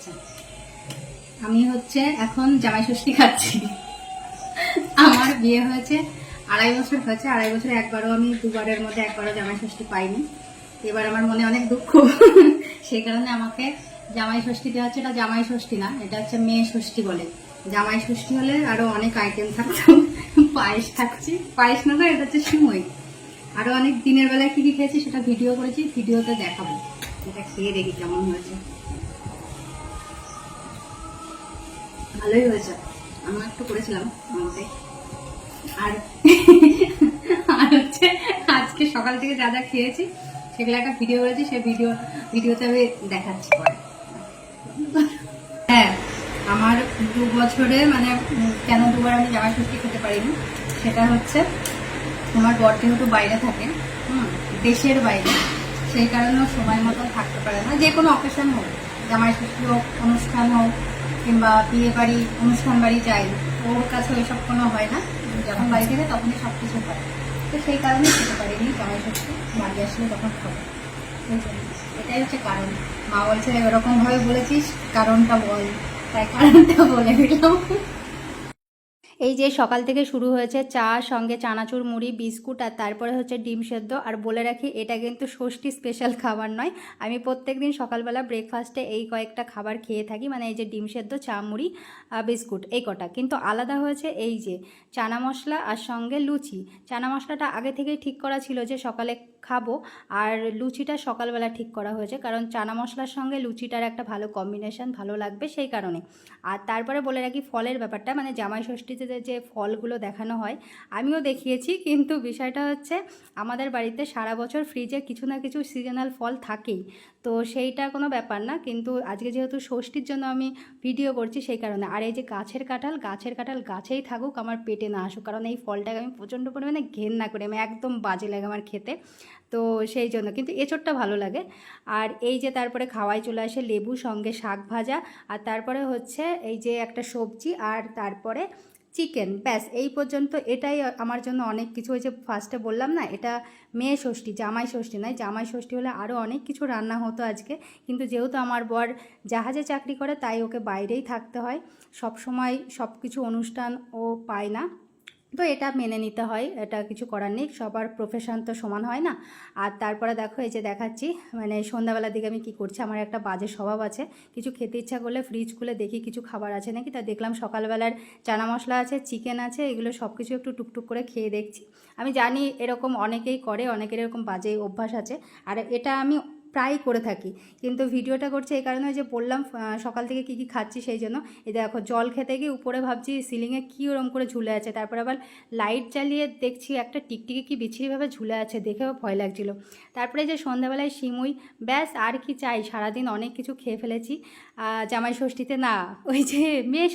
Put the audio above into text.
আচ্ছা। আমি হচ্ছে এখন জামাই ষষ্ঠী খাচ্ছি। আমার বিয়ে হয়েছে, আড়াই বছর হয়েছে, আড়াই বছরে একবারও আমি দুবারের মধ্যে একবারও জামাই ষষ্ঠী পাইনি। এবার আমার মনে অনেক দুঃখ। সেই কারণে আমাকে জামাই ষষ্ঠী দেওয়া হচ্ছে, এটা জামাই ষষ্ঠী না, এটা হচ্ছে মেয়ে ষষ্ঠী বলে। জামাই ষষ্ঠী হলে আরও অনেক আইটেম থাকতো। পায়েস খাচ্ছি। পায়েস না এটা হচ্ছে সময় আরও অনেক দিনের বেলায় কি কি খেয়েছি সেটা ভিডিও করেছি, ভিডিওতে দেখাবো। এটা খেয়ে দেখি কেমন হয়েছে। ভালোই হয়েছে। আমি একটু করেছিলাম আমাকে আর আর হচ্ছে আজকে সকাল থেকে যা যা খেয়েছি সেগুলো একটা ভিডিও করেছি সেই ভিডিও ভিডিওতে আমি দেখাচ্ছি পরে। হ্যাঁ আমার দু বছরে মানে কেন দুবার আমি জামাই ষষ্ঠী খেতে পারিনি সেটা হচ্ছে আমার বর যেহেতু বাইরে থাকে হুম, দেশের বাইরে সেই কারণেও সময় মতন থাকতে পারে না। যে কোনো অকেশন হোক জামাই ষষ্ঠী হোক অনুষ্ঠান হোক কিংবা বিয়ে বাড়ি, অনুষ্ঠান বাড়ি যাই, ওর কাছে ওইসব কোনো হয় না। যখন বাড়ি থেকে তখনই সব কিছু হয়। তো সেই কারণে খেতে পারিনি জামাই ষষ্ঠী বাড়ি আসলে তখন খাব এটাই হচ্ছে কারণ। মা বলছে, এরকমভাবে বলেছিস, কারণটা বল। তাই কারণটা বলে দিলাম। এই যে সকাল থেকে শুরু হয়েছে চা, সঙ্গে চানাচুর, মুড়ি, বিস্কুট আর তারপরে হচ্ছে ডিম সেদ্ধ। আর বলে রাখি, এটা কিন্তু ষষ্ঠী স্পেশাল খাবার নয়। আমি প্রত্যেক দিন সকালবেলা ব্রেকফাস্টে এই কয়েকটা খাবার খেয়ে থাকি মানে এই যে ডিম সেদ্ধ, চা, মুড়ি বিস্কুট, এই কটা। কিন্তু আলাদা হয়েছে এই যে চানা মশলা আর সঙ্গে লুচি। চানা মশলাটা আগে থেকেই ঠিক করা ছিল যে সকালে খাব, আর লুচিটা সকালবেলা ঠিক করা হয়েছে। কারণ চানা মশলার সঙ্গে লুচিটার একটা ভালো কম্বিনেশন ভালো লাগবে সেই কারণে। আর তারপরে বলে রাখি, ফলের ব্যাপারটা মানে জামাই ষষ্ঠীতে যে- যে ফলগুলো দেখানো হয়, আমিও দেখিয়েছি। কিন্তু বিষয়টা হচ্ছে, আমাদের বাড়িতে সারা বছর ফ্রিজে কিছু না কিছু সিজনাল ফল থাকেই। তো সেইটা কোনো ব্যাপার না। কিন্তু আজকে যেহেতু ষষ্ঠীর জন্য আমি ভিডিও করছি, সেই কারণে। আর এই যে গাছের কাঁঠাল গাছের কাঁঠাল গাছেই থাকুক, আমার পেটে না আসুক। কারণ এই ফলটাকে আমি প্রচণ্ড পরিমাণে ঘেন্না করি। আমি একদম বাজে লাগে আমার খেতে। তো সেই জন্য। কিন্তু এঁচোড়টা ভালো লাগে। আর এই যে তারপরে খাওয়াই চলে আসে লেবু সঙ্গে শাক ভাজা। আর তারপরে হচ্ছে এই যে একটা সবজি। আর তারপরে চিকেন, ব্যাস, এই পর্যন্ত এটাই আমার জন্য অনেক কিছু। হয়েছে ফার্স্টে বললাম না, এটা মেয়ে ষষ্ঠী, জামাই ষষ্ঠী নয়, জামাই ষষ্ঠী হলে আরও অনেক কিছু রান্না হতো আজকে। কিন্তু যেহেতু আমার বর জাহাজে চাকরি করে, তাই ওকে বাইরেই থাকতে হয়। সব সময় সব কিছু অনুষ্ঠান ও পায় না। তো এটা মেনে নিতে হয়, এটা কিছু করার নেই, সবার প্রফেশন তো সমান হয় না। আর তারপরে দেখো এই যে দেখাচ্ছি মানে সন্ধ্যাবেলার দিকে আমি কি করছি, আমার একটা বাজে স্বভাব আছে। কিছু খেতে ইচ্ছা করলে ফ্রিজ খুলে দেখি কিছু খাবার আছে নাকি। তা দেখলাম সকালবেলার চানা মশলা আছে চিকেন আছে, এগুলো সব কিছু একটু টুকটুক করে খেয়ে দেখছি। আমি জানি এরকম অনেকেই করে, অনেকের এরকম বাজে অভ্যাস আছে। আর এটা আমি প্রায় করে থাকি। কিন্তু ভিডিওটা করছে এই কারণে যে বললাম সকাল থেকে কি কি খাচ্ছি সেই জন্য। এই দেখো, জল খেতে গিয়ে উপরে ভাবছি সিলিংয়ে কী ওরম করে ঝুলে আছে। তারপর আবার লাইট জ্বালিয়ে দেখছি একটা টিকটিকি কি বিচ্ছিরিভাবে ঝুলে আছে দেখেও ভয় লাগছিল। তারপরে যে সন্ধ্যাবেলায় সিমুই ব্যাস আর কি চাই। সারাদিন অনেক কিছু খেয়ে ফেলেছি। জামাই ষষ্ঠীতে না, ওই যে মেয়ে